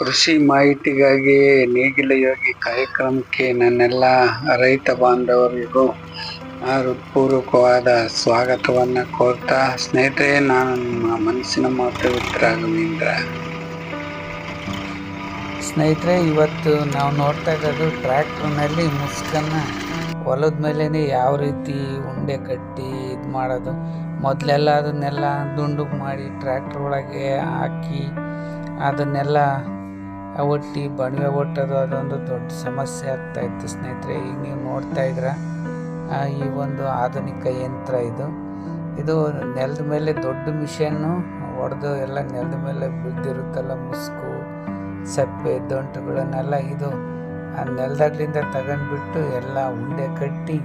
ಕೃಷಿ ಮಾಹಿತಿಗಾಗಿ ನೇಗಿಲ ಯೋಗಿ ಕಾರ್ಯಕ್ರಮಕ್ಕೆ ನನ್ನೆಲ್ಲ ರೈತ ಬಾಂಧವರಿಗೂ ಹೃತ್ಪೂರ್ವಕವಾದ ಸ್ವಾಗತವನ್ನು ಕೋರ್ತಾ, ಸ್ನೇಹಿತರೆ, ನಾನು ನಿಮ್ಮ ಮನಸ್ಸಿನ ಮಾತು ರಾಘವೇಂದ್ರ ಸ್ನೇಹಿತರೆ, ಇವತ್ತು ನಾವು ನೋಡ್ತಾ ಇರೋದು ಟ್ರ್ಯಾಕ್ಟರ್ನಲ್ಲಿ ಮುಸ್ಕನ್ನ ಹೊಲದ ಮೇಲೇ ಯಾವ ರೀತಿ ಉಂಡೆ ಕಟ್ಟಿ ಇದು ಮಾಡೋದು. ಮೊದಲೆಲ್ಲ ಅದನ್ನೆಲ್ಲ ದುಂಡು ಮಾಡಿ ಟ್ರ್ಯಾಕ್ಟ್ರ್ ಒಳಗೆ ಹಾಕಿ ಅದನ್ನೆಲ್ಲ ಒಟ್ಟಿ ಬಣವೆ ಒಟ್ಟೋದು ಅದೊಂದು ದೊಡ್ಡ ಸಮಸ್ಯೆ ಆಗ್ತಾ ಇತ್ತು ಸ್ನೇಹಿತರೆ. ಈಗ ನೀವು ನೋಡ್ತಾ ಇದ್ರ ಈ ಒಂದು ಆಧುನಿಕ ಯಂತ್ರ ಇದು. ಇದು ನೆಲದ ಮೇಲೆ ದೊಡ್ಡ ಮಿಷನ್ನು ಹೊಡೆದು ಎಲ್ಲ ನೆಲದ ಮೇಲೆ ಬಿದ್ದಿರುತ್ತಲ್ಲ ಮುಸ್ಕು, ಸಪ್ಪೆ, ದೊಂಟುಗಳನ್ನೆಲ್ಲ ಇದು, ಆ ನೆಲದಾಗ್ಲಿಂದ ತಗೊಂಡ್ಬಿಟ್ಟು ಎಲ್ಲ ಉಂಡೆ ಕಟ್ಟಿ,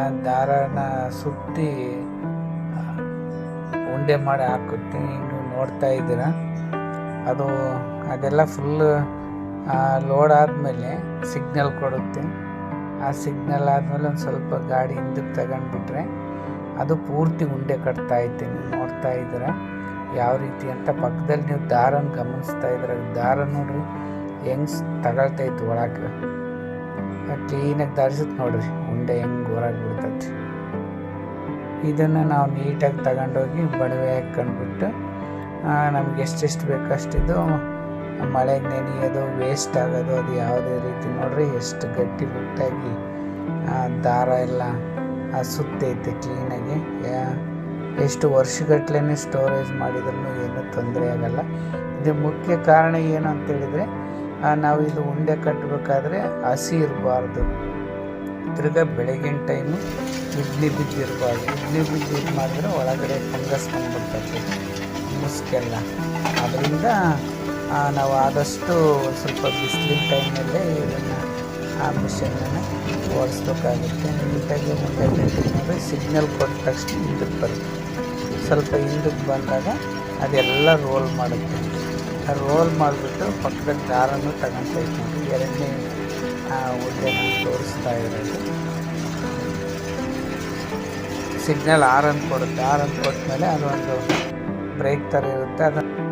ಆ ದಾರನ ಸುತ್ತಿ ಉಂಡೆ ಮಾಡಿ ಹಾಕುತ್ತೆ ನೀವು ನೋಡ್ತಾ ಇದ್ದೀರಾ? ಅದು, ಅದೆಲ್ಲ ಫುಲ್ ಲೋಡ್ ಆದಮೇಲೆ ಸಿಗ್ನಲ್ ಕೊಡುತ್ತೆ. ಆ ಸಿಗ್ನಲ್ ಆದಮೇಲೆ ಒಂದು ಸ್ವಲ್ಪ ಗಾಡಿ ಹಿಂದಕ್ಕೆ ತಗೊಂಡ್ಬಿಟ್ರೆ ಅದು ಪೂರ್ತಿ ಉಂಡೆ ಕಟ್ತಾ ಐತೆ. ನೀವು ನೋಡ್ತಾ ಇದ್ದೀರ? ಯಾವ ರೀತಿ ಅಂತ ಪಕ್ಕದಲ್ಲಿ ನೀವು ದಾರನ ಗಮನಿಸ್ತಾ ಇದ್ದೀರ? ದಾರ ನೋಡ್ರಿ, ಹೆಂಗ್ ಇತ್ತು ಒಳಗೆ. ಕ್ಲೀನಾಗಿ ದಾರಿಸುತ್ತೆ ನೋಡ್ರಿ, ಉಂಡೆ ಹೆಂಗೆ ಹೊರಗೆ ಬಿಡ್ತೈತಿ ಇದನ್ನು ನಾವು ನೀಟಾಗಿ ತಗೊಂಡೋಗಿ ಬಡವೆ ಹಾಕ್ಕೊಂಡ್ಬಿಟ್ಟು ನಮ್ಗೆ ಎಷ್ಟೆಷ್ಟು ಬೇಕಷ್ಟಿದ್ದು ಮಳೆಗೆ ನೆನೆಯೋದು ವೇಸ್ಟ್ ಆಗೋದು, ಅದು ಯಾವುದೇ ರೀತಿ ನೋಡ್ರಿ, ಎಷ್ಟು ಗಟ್ಟಿ ಮುಟ್ಟಾಗಿ ದಾರ ಎಲ್ಲ ಸುತ್ತೈತೆ ಕ್ಲೀನಾಗಿ ಎಷ್ಟು ವರ್ಷಗಟ್ಲೆ ಸ್ಟೋರೇಜ್ ಮಾಡಿದ್ರೂ ಏನೂ ತೊಂದರೆ ಆಗಲ್ಲ. ಇದು ಮುಖ್ಯ ಕಾರಣ ಏನು ಅಂತೇಳಿದರೆ ನಾವು ಇದು ಉಂಡೆ ಕಟ್ಟಬೇಕಾದ್ರೆ ಹಸಿ ಇರಬಾರ್ದು. ತಿರ್ಗಾ ಬೆಳಗಿನ ಟೈಮು ಇಡ್ಲಿ ಬಿದ್ದಿರಬಾರ್ದು. ಇಡ್ಲಿ ಬಿದ್ದು ಇದು ಮಾಡಿದ್ರೆ ಒಳಗಡೆ ಫಂಗಸ್ ಬಂದ್ಬಿಡ್ತೈತೆ. ಮುಸ್ಕೆಲ್ಲ. ಅದರಿಂದ ನಾವು ಆದಷ್ಟು ಸ್ವಲ್ಪ ಬಿಸಿಲಿನ ಟೈಮಲ್ಲೇ ಇದನ್ನು ಆ ಮಿಷನನ್ನು ಓಡಿಸ್ಬೇಕಾಗುತ್ತೆ. ನೀಟಾಗಿ ಮುಂದೆ ಅಂದರೆ ಸಿಗ್ನಲ್ ಕೊಟ್ಟ ತಕ್ಷಣ ಹಿಂದಕ್ಕೆ ಬರುತ್ತೆ. ಸ್ವಲ್ಪ ಹಿಂದಕ್ಕೆ ಬಂದಾಗ ಅದೆಲ್ಲ ರೋಲ್ ಮಾಡುತ್ತೆ. ಆ ರೋಲ್ ಮಾಡಿಬಿಟ್ಟು ಪಕ್ಕದ ದಾರನ್ನು ತಗೊಂತೈತೆ ಇದ್ದೀವಿ ಎರಡನೇ ಉಂಡೆ ನಾನು ತೋರಿಸ್ತಾ ಇರೋದು. ಸಿಗ್ನಲ್ ಆರ್ ಕೊಡುತ್ತೆ ಆರ್ ಅಂತ ಕೊಟ್ಮೇಲೆ ಅದೊಂದು ಬ್ರೇಕ್ ಥರ ಇರುತ್ತೆ. ಅದನ್ನು